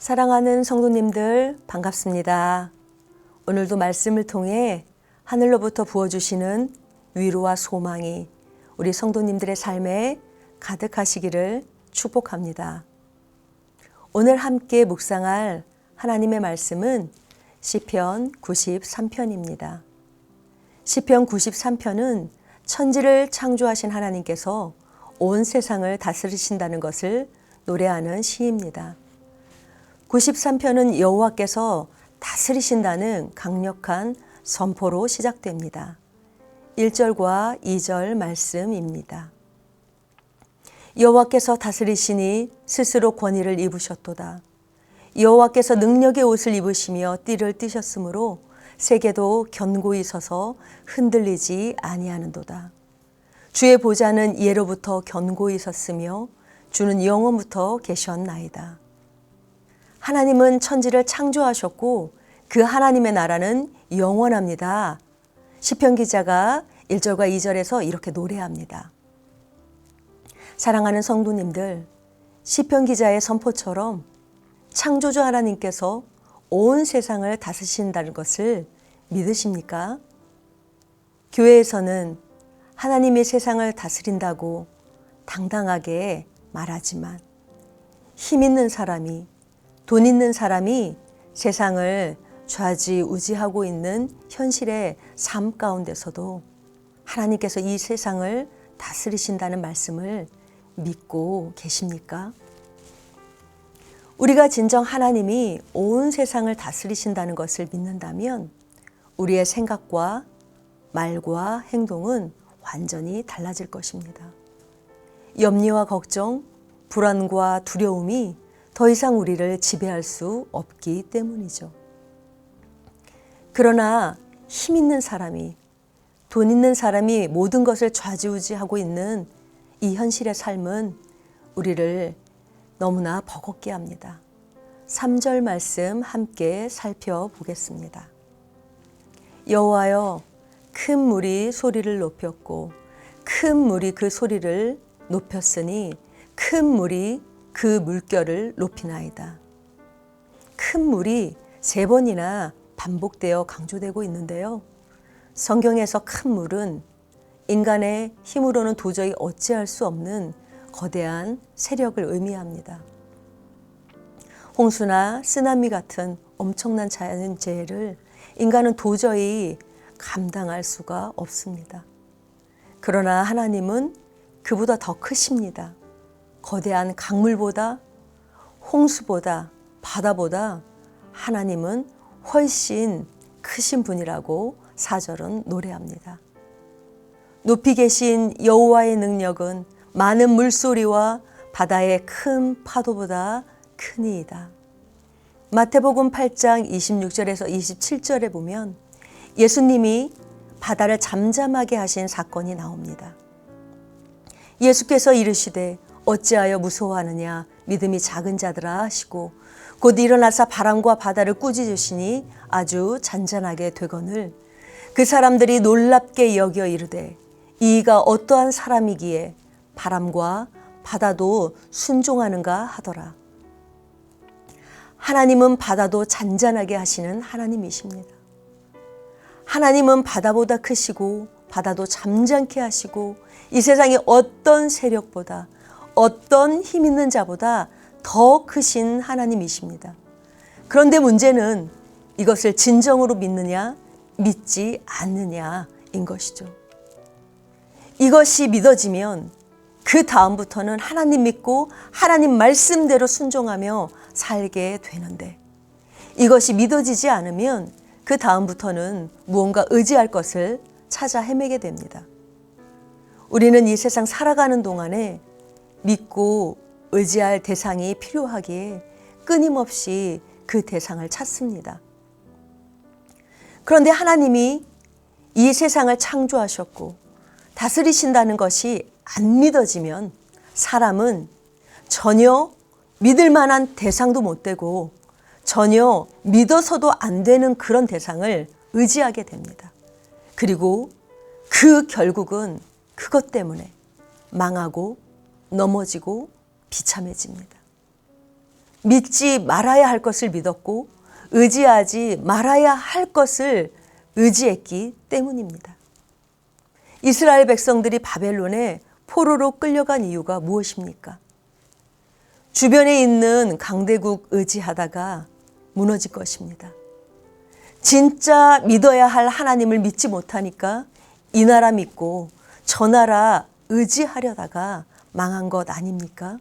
사랑하는 성도님들 반갑습니다. 오늘도 말씀을 통해 하늘로부터 부어주시는 위로와 소망이 우리 성도님들의 삶에 가득하시기를 축복합니다. 오늘 함께 묵상할 하나님의 말씀은 시편 93편입니다. 시편 93편은 천지를 창조하신 하나님께서 온 세상을 다스리신다는 것을 노래하는 시입니다. 93편은 여호와께서 다스리신다는 강력한 선포로 시작됩니다. 1절과 2절 말씀입니다. 여호와께서 다스리시니 스스로 권위를 입으셨도다. 여호와께서 능력의 옷을 입으시며 띠를 띠셨으므로 세계도 견고히 서서 흔들리지 아니하는도다. 주의 보좌는 예로부터 견고히 섰으며 주는 영원부터 계셨나이다. 하나님은 천지를 창조하셨고 그 하나님의 나라는 영원합니다. 시편 기자가 1절과 2절에서 이렇게 노래합니다. 사랑하는 성도님들, 시편 기자의 선포처럼 창조주 하나님께서 온 세상을 다스신다는 것을 믿으십니까? 교회에서는 하나님이 세상을 다스린다고 당당하게 말하지만 힘 있는 사람이 돈 있는 사람이 세상을 좌지우지하고 있는 현실의 삶 가운데서도 하나님께서 이 세상을 다스리신다는 말씀을 믿고 계십니까? 우리가 진정 하나님이 온 세상을 다스리신다는 것을 믿는다면 우리의 생각과 말과 행동은 완전히 달라질 것입니다. 염려와 걱정, 불안과 두려움이 더 이상 우리를 지배할 수 없기 때문이죠. 그러나 힘 있는 사람이, 돈 있는 사람이 모든 것을 좌지우지하고 있는 이 현실의 삶은 우리를 너무나 버겁게 합니다. 3절 말씀 함께 살펴보겠습니다. 여호와여 큰 물이 소리를 높였고 큰 물이 그 소리를 높였으니 큰 물이 그 물결을 높이나이다. 큰 물이 세 번이나 반복되어 강조되고 있는데요. 성경에서 큰 물은 인간의 힘으로는 도저히 어찌할 수 없는 거대한 세력을 의미합니다. 홍수나 쓰나미 같은 엄청난 자연재해를 인간은 도저히 감당할 수가 없습니다. 그러나 하나님은 그보다 더 크십니다. 거대한 강물보다 홍수보다 바다보다 하나님은 훨씬 크신 분이라고 사절은 노래합니다. 높이 계신 여호와의 능력은 많은 물소리와 바다의 큰 파도보다 크니이다. 마태복음 8장 26절에서 27절에 보면 예수님이 바다를 잠잠하게 하신 사건이 나옵니다. 예수께서 이르시되 어찌하여 무서워하느냐 믿음이 작은 자들아 하시고 곧 일어나사 바람과 바다를 꾸짖으시니 아주 잔잔하게 되거늘 그 사람들이 놀랍게 여겨 이르되 이가 어떠한 사람이기에 바람과 바다도 순종하는가 하더라. 하나님은 바다도 잔잔하게 하시는 하나님이십니다. 하나님은 바다보다 크시고 바다도 잠잠케 하시고 이 세상의 어떤 세력보다 어떤 힘 있는 자보다 더 크신 하나님이십니다. 그런데 문제는 이것을 진정으로 믿느냐, 믿지 않느냐인 것이죠. 이것이 믿어지면 그 다음부터는 하나님 믿고 하나님 말씀대로 순종하며 살게 되는데 이것이 믿어지지 않으면 그 다음부터는 무언가 의지할 것을 찾아 헤매게 됩니다. 우리는 이 세상 살아가는 동안에 믿고 의지할 대상이 필요하기에 끊임없이 그 대상을 찾습니다. 그런데 하나님이 이 세상을 창조하셨고 다스리신다는 것이 안 믿어지면 사람은 전혀 믿을 만한 대상도 못 되고 전혀 믿어서도 안 되는 그런 대상을 의지하게 됩니다. 그리고 그 결국은 그것 때문에 망하고 넘어지고 비참해집니다. 믿지 말아야 할 것을 믿었고 의지하지 말아야 할 것을 의지했기 때문입니다. 이스라엘 백성들이 바벨론에 포로로 끌려간 이유가 무엇입니까? 주변에 있는 강대국 의지하다가 무너질 것입니다. 진짜 믿어야 할 하나님을 믿지 못하니까 이 나라 믿고 저 나라 의지하려다가 망한 것 아닙니까?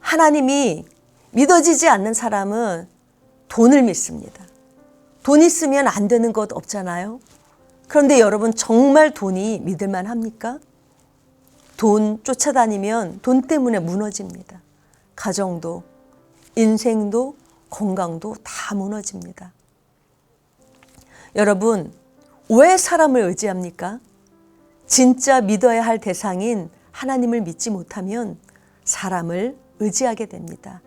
하나님이 믿어지지 않는 사람은 돈을 믿습니다. 돈 있으면 안 되는 것 없잖아요. 그런데 여러분 정말 돈이 믿을만 합니까? 돈 쫓아다니면 돈 때문에 무너집니다. 가정도, 인생도, 건강도 다 무너집니다. 여러분, 왜 사람을 의지합니까? 진짜 믿어야 할 대상인 하나님을 믿지 못하면 사람을 의지하게 됩니다.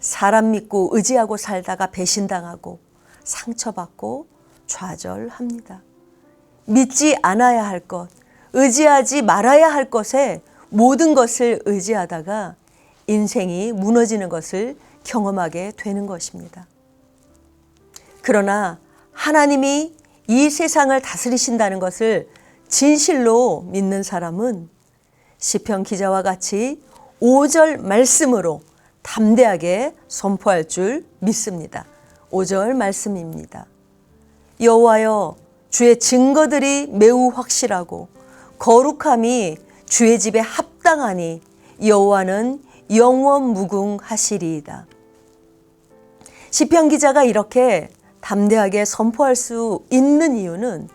사람 믿고 의지하고 살다가 배신당하고 상처받고 좌절합니다. 믿지 않아야 할 것, 의지하지 말아야 할 것에 모든 것을 의지하다가 인생이 무너지는 것을 경험하게 되는 것입니다. 그러나 하나님이 이 세상을 다스리신다는 것을 진실로 믿는 사람은 시편 기자와 같이 5절 말씀으로 담대하게 선포할 줄 믿습니다. 5절 말씀입니다. 여호와여 주의 증거들이 매우 확실하고 거룩함이 주의 집에 합당하니 여호와는 영원 무궁하시리이다. 시편 기자가 이렇게 담대하게 선포할 수 있는 이유는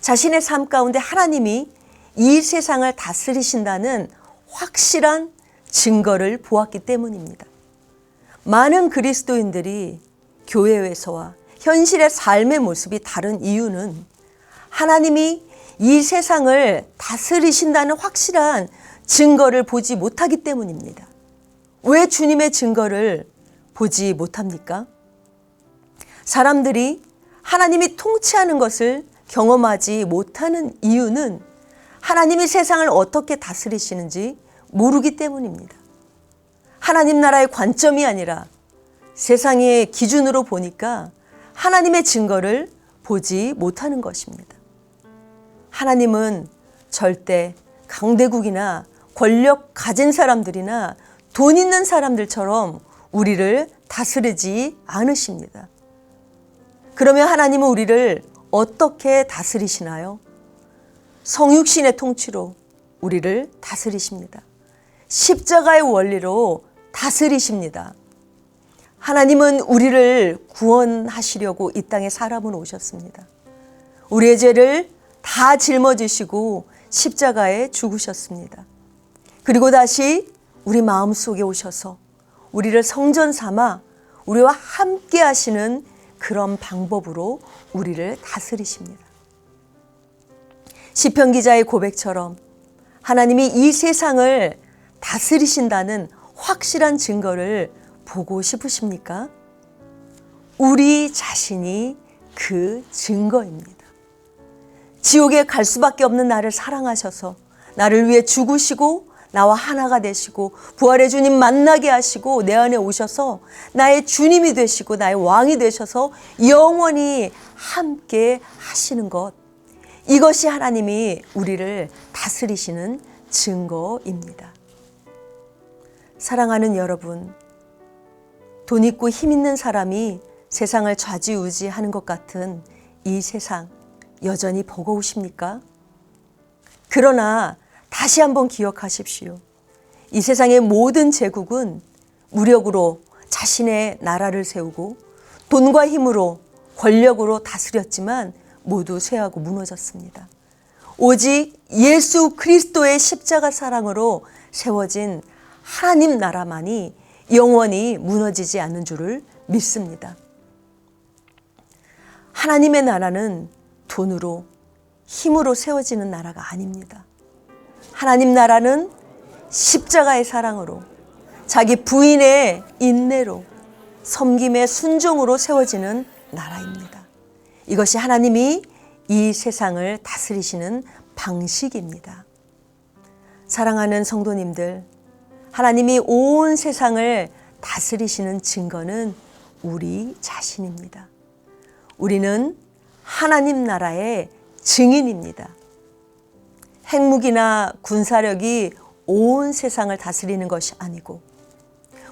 자신의 삶 가운데 하나님이 이 세상을 다스리신다는 확실한 증거를 보았기 때문입니다. 많은 그리스도인들이 교회에서와 현실의 삶의 모습이 다른 이유는 하나님이 이 세상을 다스리신다는 확실한 증거를 보지 못하기 때문입니다. 왜 주님의 증거를 보지 못합니까? 사람들이 하나님이 통치하는 것을 경험하지 못하는 이유는 하나님이 세상을 어떻게 다스리시는지 모르기 때문입니다. 하나님 나라의 관점이 아니라 세상의 기준으로 보니까 하나님의 증거를 보지 못하는 것입니다. 하나님은 절대 강대국이나 권력 가진 사람들이나 돈 있는 사람들처럼 우리를 다스리지 않으십니다. 그러면 하나님은 우리를 어떻게 다스리시나요? 성육신의 통치로 우리를 다스리십니다. 십자가의 원리로 다스리십니다. 하나님은 우리를 구원하시려고 이 땅에 사람을 오셨습니다. 우리의 죄를 다 짊어지시고 십자가에 죽으셨습니다. 그리고 다시 우리 마음 속에 오셔서 우리를 성전 삼아 우리와 함께 하시는 그런 방법으로 우리를 다스리십니다. 시편 기자의 고백처럼 하나님이 이 세상을 다스리신다는 확실한 증거를 보고 싶으십니까? 우리 자신이 그 증거입니다. 지옥에 갈 수밖에 없는 나를 사랑하셔서 나를 위해 죽으시고 나와 하나가 되시고 부활의 주님 만나게 하시고 내 안에 오셔서 나의 주님이 되시고 나의 왕이 되셔서 영원히 함께 하시는 것. 이것이 하나님이 우리를 다스리시는 증거입니다. 사랑하는 여러분, 돈 있고 힘 있는 사람이 세상을 좌지우지 하는 것 같은 이 세상 여전히 버거우십니까? 그러나 다시 한번 기억하십시오. 이 세상의 모든 제국은 무력으로 자신의 나라를 세우고 돈과 힘으로 권력으로 다스렸지만 모두 쇠하고 무너졌습니다. 오직 예수 그리스도의 십자가 사랑으로 세워진 하나님 나라만이 영원히 무너지지 않는 줄을 믿습니다. 하나님의 나라는 돈으로 힘으로 세워지는 나라가 아닙니다. 하나님 나라는 십자가의 사랑으로 자기 부인의 인내로 섬김의 순종으로 세워지는 나라입니다. 이것이 하나님이 이 세상을 다스리시는 방식입니다. 사랑하는 성도님들, 하나님이 온 세상을 다스리시는 증거는 우리 자신입니다. 우리는 하나님 나라의 증인입니다. 핵무기나 군사력이 온 세상을 다스리는 것이 아니고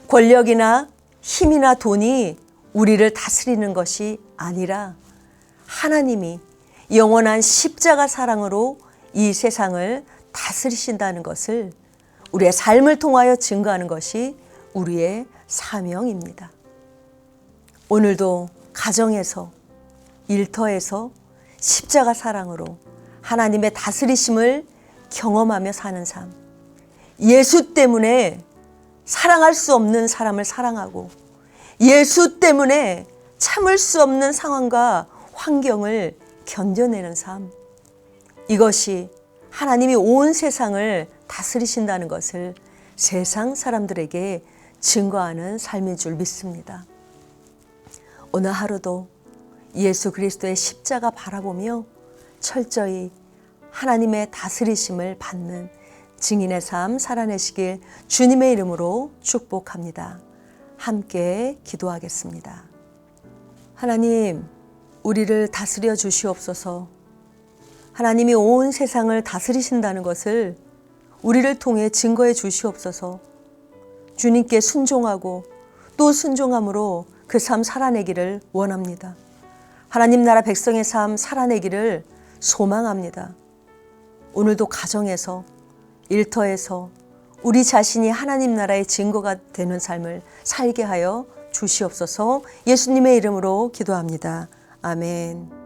권력이나 힘이나 돈이 우리를 다스리는 것이 아니라 하나님이 영원한 십자가 사랑으로 이 세상을 다스리신다는 것을 우리의 삶을 통하여 증거하는 것이 우리의 사명입니다. 오늘도 가정에서 일터에서 십자가 사랑으로 하나님의 다스리심을 경험하며 사는 삶. 예수 때문에 사랑할 수 없는 사람을 사랑하고 예수 때문에 참을 수 없는 상황과 환경을 견뎌내는 삶. 이것이 하나님이 온 세상을 다스리신다는 것을 세상 사람들에게 증거하는 삶인 줄 믿습니다. 오늘 하루도 예수 그리스도의 십자가 바라보며 철저히 하나님의 다스리심을 받는 증인의 삶 살아내시길 주님의 이름으로 축복합니다. 함께 기도하겠습니다. 하나님, 우리를 다스려 주시옵소서. 하나님이 온 세상을 다스리신다는 것을 우리를 통해 증거해 주시옵소서. 주님께 순종하고 또 순종함으로 그 삶 살아내기를 원합니다. 하나님 나라 백성의 삶 살아내기를 소망합니다. 오늘도 가정에서 일터에서 우리 자신이 하나님 나라의 증거가 되는 삶을 살게 하여 주시옵소서 예수님의 이름으로 기도합니다. 아멘.